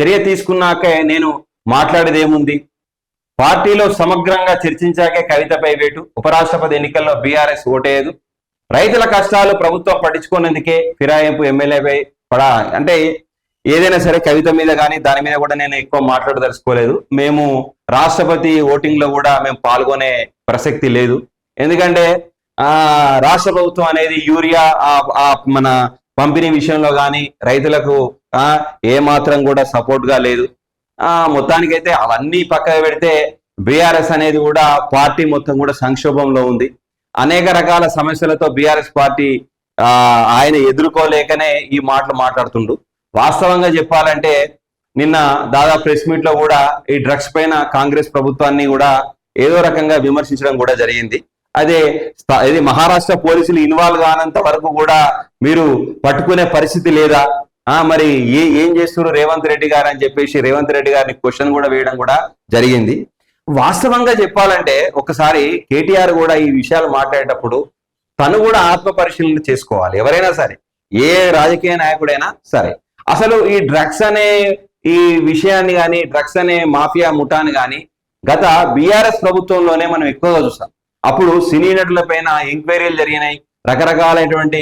చర్య తీసుకున్నాకే నేను మాట్లాడేదేముంది? పార్టీలో సమగ్రంగా చర్చించాకే కవితపై వేటు. ఉపరాష్ట్రపతి ఎన్నికల్లో బీఆర్ఎస్ ఓటేయదు. రైతుల కష్టాలు ప్రభుత్వం పట్టించుకునేందుకే ఫిరాయింపు ఎమ్మెల్యేపై పడా. అంటే ఏదైనా సరే కవిత మీద కానీ దాని మీద కూడా నేను ఎక్కువ మాట్లాడదలుచుకోలేదు. మేము రాష్ట్రపతి ఓటింగ్లో కూడా మేము పాల్గొనే ప్రసక్తి లేదు. ఎందుకంటే ఆ రాష్ట్ర ప్రభుత్వం అనేది యూరియా మన పంపిణీ విషయంలో కానీ రైతులకు ఏ మాత్రం కూడా సపోర్ట్గా లేదు. ఆ మొత్తానికైతే అవన్నీ పక్కన పెడితే బీఆర్ఎస్ అనేది కూడా పార్టీ మొత్తం కూడా సంక్షోభంలో ఉంది. అనేక రకాల సమస్యలతో బీఆర్ఎస్ పార్టీ ఆ ఆయన ఎదుర్కోలేకనే ఈ మాటలు మాట్లాడుతుండు. వాస్తవంగా చెప్పాలంటే నిన్న దాదాపు ప్రెస్ మీట్లో కూడా ఈ డ్రగ్స్ పైన కాంగ్రెస్ ప్రభుత్వాన్ని కూడా ఏదో రకంగా విమర్శించడం కూడా జరిగింది. అదే ఇది మహారాష్ట్ర పోలీసులు ఇన్వాల్వ్ కానంత వరకు కూడా మీరు పట్టుకునే పరిస్థితి లేదా? మరి ఏ ఏం చేస్తున్నారు రేవంత్ రెడ్డి గారు అని చెప్పేసి రేవంత్ రెడ్డి గారిని క్వశ్చన్ కూడా వేయడం కూడా జరిగింది. వాస్తవంగా చెప్పాలంటే ఒకసారి కేటీఆర్ కూడా ఈ విషయాలు మాట్లాడేటప్పుడు తను కూడా ఆత్మ పరిశీలన చేసుకోవాలి ఎవరైనా సరే. ఏ రాజకీయ నాయకుడైనా సరే. అసలు ఈ డ్రగ్స్ అనే ఈ విషయాన్ని కానీ డ్రగ్స్ అనే మాఫియా ముఠాని కానీ గత బీఆర్ఎస్ ప్రభుత్వంలోనే మనం ఎక్కువగా చూస్తాం. అప్పుడు సినీ నటుల పైన ఎంక్వైరీలు జరిగినాయి రకరకాలైనటువంటి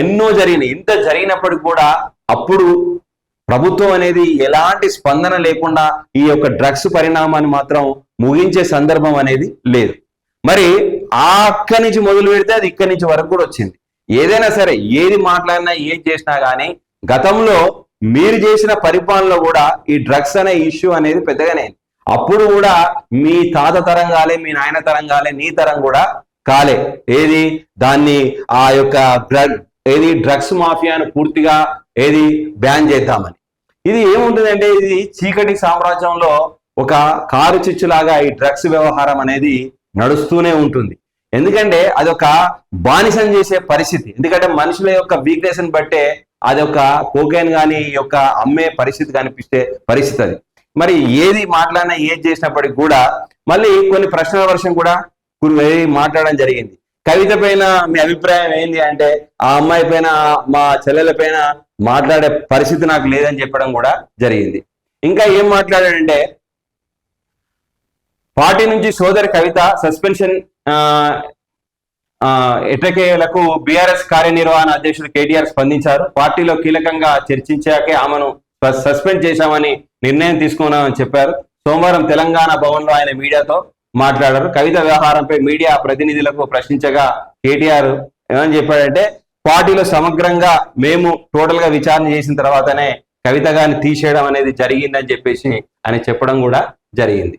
ఎన్నో జరిగినాయి. ఇంత జరిగినప్పటికి కూడా అప్పుడు ప్రభుత్వం అనేది ఎలాంటి స్పందన లేకుండా ఈ యొక్క డ్రగ్స్ పరిణామాన్ని మాత్రం ముగించే సందర్భం అనేది లేదు. మరి ఆ అక్కడి నుంచి మొదలు పెడితే అది ఇక్కడి నుంచి వరకు కూడా వచ్చింది. ఏదైనా సరే ఏది మాట్లాడినా ఏది చేసినా కానీ గతంలో మీరు చేసిన పరిపాలనలో కూడా ఈ డ్రగ్స్ అనే ఇష్యూ అనేది పెద్దగానే అప్పుడు కూడా మీ తాత తరం కాలే మీ నాయన తరం కాలే నీ తరం కూడా కాలే. ఏది? దాన్ని ఆ యొక్క డ్రగ్ ఏది డ్రగ్స్ మాఫియాను పూర్తిగా ఏది బ్యాన్ చేద్దామని. ఇది ఏముంటుందంటే ఇది చీకటి సామ్రాజ్యంలో ఒక కారు చిచ్చులాగా ఈ డ్రగ్స్ వ్యవహారం అనేది నడుస్తూనే ఉంటుంది. ఎందుకంటే అదొక బానిసం చేసే పరిస్థితి. ఎందుకంటే మనుషుల యొక్క వీక్నెస్ని బట్టే అదొక కోకైన్ కానీ ఈ యొక్క అమ్మే పరిస్థితి కనిపిస్తే పరిస్థితి అది. మరి ఏది మాట్లాడినా ఏది చేసినప్పటికి కూడా మళ్ళీ కొన్ని ప్రశ్నల వర్షం కూడా మాట్లాడడం జరిగింది. కవిత పైన మీ అభిప్రాయం ఏంది అంటే ఆ అమ్మాయి పైన మా చెల్లెల పైన మాట్లాడే పరిస్థితి నాకు లేదని చెప్పడం కూడా జరిగింది. ఇంకా ఏం మాట్లాడాడంటే పార్టీ నుంచి సోదరి కవిత సస్పెన్షన్ ఆ, బీఆర్ఎస్ కార్యనిర్వహణ అధ్యక్షుడు కేటీఆర్ స్పందించారు. పార్టీలో కీలకంగా చర్చించాకే ఆమెను సస్పెండ్ చేశామని నిర్ణయం తీసుకున్నామని చెప్పారు. సోమవారం తెలంగాణ భవన్లో ఆయన మీడియాతో మాట్లాడారు. కవిత వ్యవహారంపై మీడియా ప్రతినిధులకు ప్రశ్నించగా కేటీఆర్ ఏమని చెప్పాడంటే పార్టీలో సమగ్రంగా మేము టోటల్గా విచారణ చేసిన తర్వాతనే కవిత గారిని తీసేయడం అనేది జరిగిందని చెప్పేసి ఆయన చెప్పడం కూడా జరిగింది.